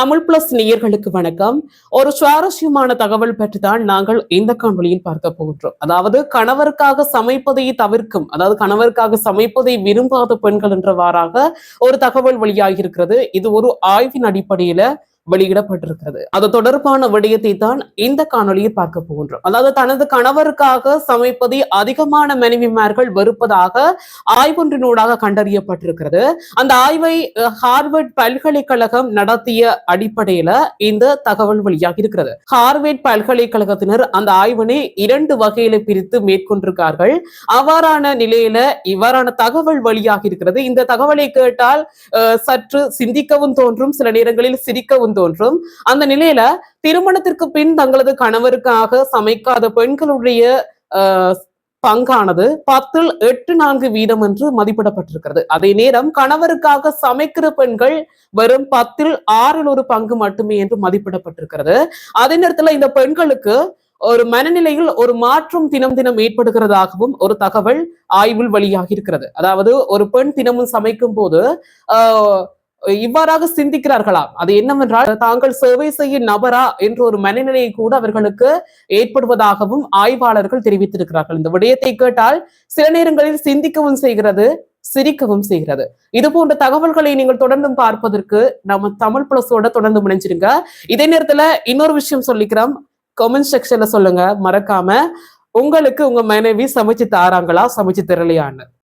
Tamil plus நேயர்களுக்கு வணக்கம். ஒரு சுவாரஸ்யமான தகவல் பற்றி தான் நாங்கள் இந்த காணொலியில் பார்க்க போகின்றோம். அதாவது கணவருக்காக சமைப்பதை தவிர்க்கும் அதாவது கணவருக்காக சமைப்பதை விரும்பாத பெண்கள் என்றவாறாக ஒரு தகவல் வெளியாகி இருக்கிறது இது ஒரு ஆய்வின் அடிப்படையில வெளியிடப்பட்டிருக்கிறது. அது தொடர்பான விடயத்தை தான் இந்த காணொளியில் பார்க்க போகின்றோம். அதாவது தனது கணவருக்காக சமைப்பதை அதிகமான மனைவிமார்கள் வெறுப்பதாக ஆய்வொன்றினூடாக கண்டறியப்பட்டிருக்கிறது. அந்த ஆய்வை ஹார்வர்ட் பல்கலைக்கழகம் நடத்திய அடிப்படையில இந்த தகவல் வெளியாகி இருக்கிறது. ஹார்வர்ட் பல்கலைக்கழகத்தினர் அந்த ஆய்வினை இரண்டு வகையில பிரித்து மேற்கொண்டிருக்கார்கள். அவ்வாறான நிலையில இவ்வாறான தகவல் வெளியாகி இருக்கிறது. இந்த தகவலை கேட்டால் சற்று சிந்திக்கவும் தோன்றும். சில நேரங்களில் சிரிக்கவும் தோன்றும் அந்த நிலையில திருமணத்திற்கு பின் தங்களது கணவருக்காக சமைக்காத பெண்களுடைய பங்கானது பத்தில் எட்டு நான்கு வீதம் என்று மதிப்பிடப்பட்டிருக்கிறது. அதே நேரம் கணவருக்காக சமைக்கிற பெண்கள் வெறும் பத்தில் ஆறில் ஒரு பங்கு மட்டுமே என்று மதிப்பிடப்பட்டிருக்கிறது. அதே நேரத்துல இந்த பெண்களுக்கு ஒரு மனநிலையில் ஒரு மாற்றம் தினம் தினம் ஏற்படுகிறதாகவும் ஒரு தகவல் ஆய்வில் வெளியாகி இருக்கிறது அதாவது ஒரு பெண் தினமும் சமைக்கும் போது ஆஹ் இவ்வாறாக சிந்திக்கிறார்களா? அது என்னவென்றால் தாங்கள் சேவை செய்யும் நபரா என்ற ஒரு மனநிலையை கூட அவர்களுக்கு ஏற்படுவதாகவும் ஆய்வாளர்கள் தெரிவித்திருக்கிறார்கள். இந்த விடயத்தை கேட்டால் சில நேரங்களில் சிந்திக்கவும் செய்கிறது சிரிக்கவும் செய்கிறது. இது போன்ற தகவல்களை நீங்கள் தொடர்ந்து பார்ப்பதற்கு நம்ம தமிழ் பிளஸோட தொடர்ந்து முடிஞ்சிருங்க இதே நேரத்துல இன்னொரு விஷயம் சொல்லிக்கிறோம். கமெண்ட் செக்ஷன்ல சொல்லுங்க. மறக்காம உங்களுக்கு உங்க மனைவி சமைச்சு தாராங்களா சமைச்சு தரலையான்னு.